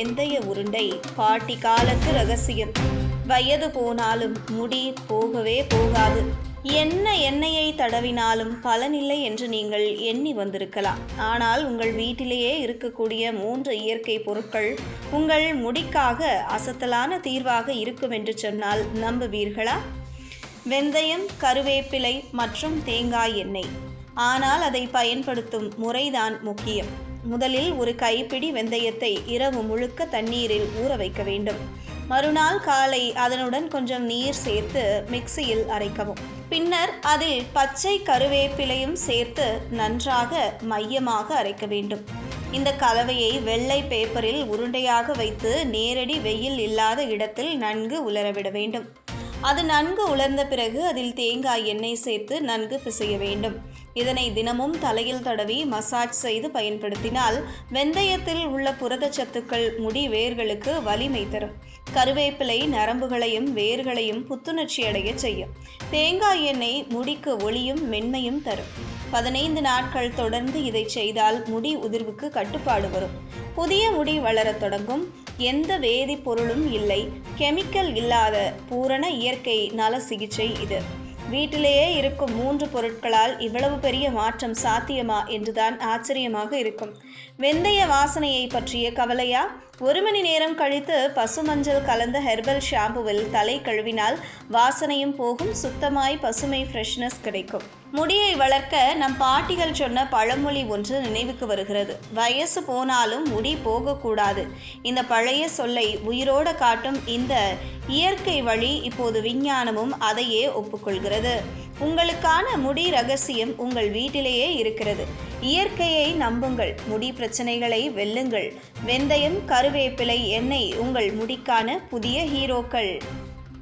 வெந்தய உருண்டை பாட்டி காலத்து ரகசியம். வயது போனாலும் முடி போகவே போகாது. என்ன எண்ணெயை தடவினாலும் பலனில்லை என்று நீங்கள் எண்ணி வந்திருக்கலாம். ஆனால் உங்கள் வீட்டிலேயே இருக்கக்கூடிய மூன்று இயற்கை பொருட்கள் உங்கள் முடிக்காக அசத்தலான தீர்வாக இருக்கும் என்று சொன்னால் நம்புவீர்களா? வெந்தயம் கருவேப்பிலை மற்றும் தேங்காய் எண்ணெய். ஆனால் அதை பயன்படுத்தும் முறைதான் முக்கியம். முதலில் ஒரு கைப்பிடி வெந்தயத்தை இரவு முழுக்க தண்ணீரில் ஊற வைக்க வேண்டும். மறுநாள் காலை அதனுடன் கொஞ்சம் நீர் சேர்த்து மிக்சியில் அரைக்கவும். பின்னர் அதில் பச்சை கருவேப்பிலையும் சேர்த்து நன்றாக மையமாக அரைக்க வேண்டும். இந்த கலவையை வெள்ளை பேப்பரில் உருண்டையாக வைத்து நேரடி வெயில் இல்லாத இடத்தில் நன்கு உலரவிட வேண்டும். அது நன்கு உலர்ந்த பிறகு அதில் தேங்காய் எண்ணெய் சேர்த்து நன்கு பிசைய வேண்டும். இதனை தினமும் தலையில் தடவி மசாஜ் செய்து பயன்படுத்தினால் வெந்தயத்தில் உள்ள புரதச்சத்துக்கள் முடி வேர்களுக்கு வலிமை தரும். கருவேப்பிலை நரம்புகளையும் வேர்களையும் புத்துணர்ச்சி அடைய செய்யும். தேங்காய் எண்ணெய் முடிக்கு ஒளியும் மென்மையும் தரும். பதினைந்து நாட்கள் தொடர்ந்து இதை செய்தால் முடி உதிர்வுக்கு கட்டுப்பாடு வரும். புதிய முடி வளரத் தொடங்கும். எந்த வேதிப்பொருளும் இல்லை. கெமிக்கல் இல்லாத பூரண இயற்கை நல சிகிச்சை இது. வீட்டிலேயே இருக்கும் மூன்று பொருட்களால் இவ்வளவு பெரிய மாற்றம் சாத்தியமா என்றுதான் ஆச்சரியமாக இருக்கும். வெந்தய வாசனையை பற்றிய கவலையா? ஒரு மணி நேரம் கழித்து பசுமஞ்சள் கலந்த ஹெர்பல் ஷாம்புவில் தலை கழுவினால் வாசனையும் போகும் சுத்தமாய் பசுமை ஃப்ரெஷ்னஸ் கிடைக்கும். முடியை வளர்க்க நம் பாட்டிகள் சொன்ன பழமொழி ஒன்று நினைவுக்கு வருகிறது. வயசு போனாலும் முடி போகக்கூடாது. இந்த பழைய சொல்லை உயிரோட காட்டும் இந்த இயற்கை வழி இப்போது விஞ்ஞானமும் அதையே ஒப்புக்கொள்கிறது. உங்களுக்கான முடி ரகசியம் உங்கள் வீட்டிலேயே இருக்கிறது. இயற்கையை நம்புங்கள் முடி பிரச்சனைகளை வெல்லுங்கள். வெந்தயம் கருவேப்பிலை எண்ணெய் உங்கள் முடிக்கான புதிய ஹீரோக்கள்.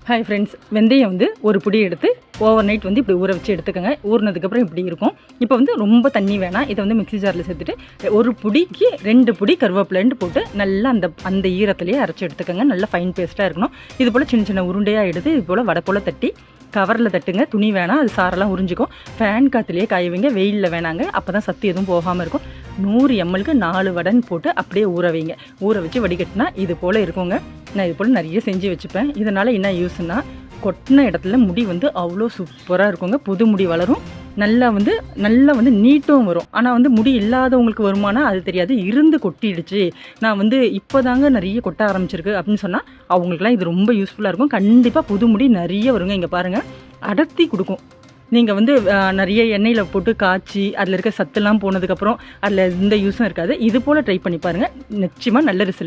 ஹாய் ஃப்ரெண்ட்ஸ் வெந்தயம் வந்து ஒரு புடி எடுத்து ஓவர் நைட் வந்து இப்படி ஊற வச்சு எடுத்துக்கோங்க. ஊறினதுக்கப்புறம் இப்படி இருக்கும். இப்போ வந்து ரொம்ப தண்ணி வேணாம். இதை வந்து மிக்ஸி ஜாரில் சேர்த்துட்டு ஒரு புடிக்கு ரெண்டு புடி கருவேப்பிலைன்ட்டு போட்டு நல்லா அந்த அந்த ஈரத்துலேயே அரைச்சி எடுத்துக்கோங்க. நல்லா ஃபைன் பேஸ்ட்டாக இருக்கணும். இது போல் சின்ன சின்ன உருண்டையாக எடுத்து இது போல் வடை போல் தட்டி கவரில் தட்டுங்க. துணி வேணாம் அது சாரெல்லாம் உறிஞ்சிக்கும். ஃபேன் காற்றுலேயே காயவைங்க வெயிலில் வேணாங்க. அப்போ தான் சத்து எதுவும் போகாமல் இருக்கும். நூறு எம்எல்க்கு நாலு வடன் போட்டு அப்படியே ஊற வைங்க. ஊற வச்சு வடிகட்டினா இது போல் இருக்குங்க. நான் இது போல் நிறைய செஞ்சு வச்சுப்பேன். இதனால் என்ன யூஸ்னா கொட்டின இடத்துல முடி வந்து அவ்வளோ சூப்பராக இருக்குங்க. புது முடி வளரும். நல்லா வந்து நல்லா வந்து நீட்டும் வரும். ஆனால் வந்து முடி இல்லாதவங்களுக்கு வருமானா அது தெரியாது. இருந்து கொட்டிடுச்சு. நான் வந்து இப்போ தாங்க நிறைய கொட்ட ஆரம்பிச்சிருக்கு அப்படின்னு சொன்னால் அவங்களுக்குலாம் இது ரொம்ப யூஸ்ஃபுல்லாக இருக்கும். கண்டிப்பாக புது முடி நிறைய வருங்க இங்கே பாருங்கள் அடர்த்தி கொடுக்கும். நீங்கள் வந்து நிறைய எண்ணெயில் போட்டு காய்ச்சி அதில் இருக்க சத்துலாம் போனதுக்கப்புறம் அதில் எந்த யூஸும் இருக்காது. இது போல் ட்ரை பண்ணி பாருங்கள் நிச்சயமாக நல்ல ரிசல்ட்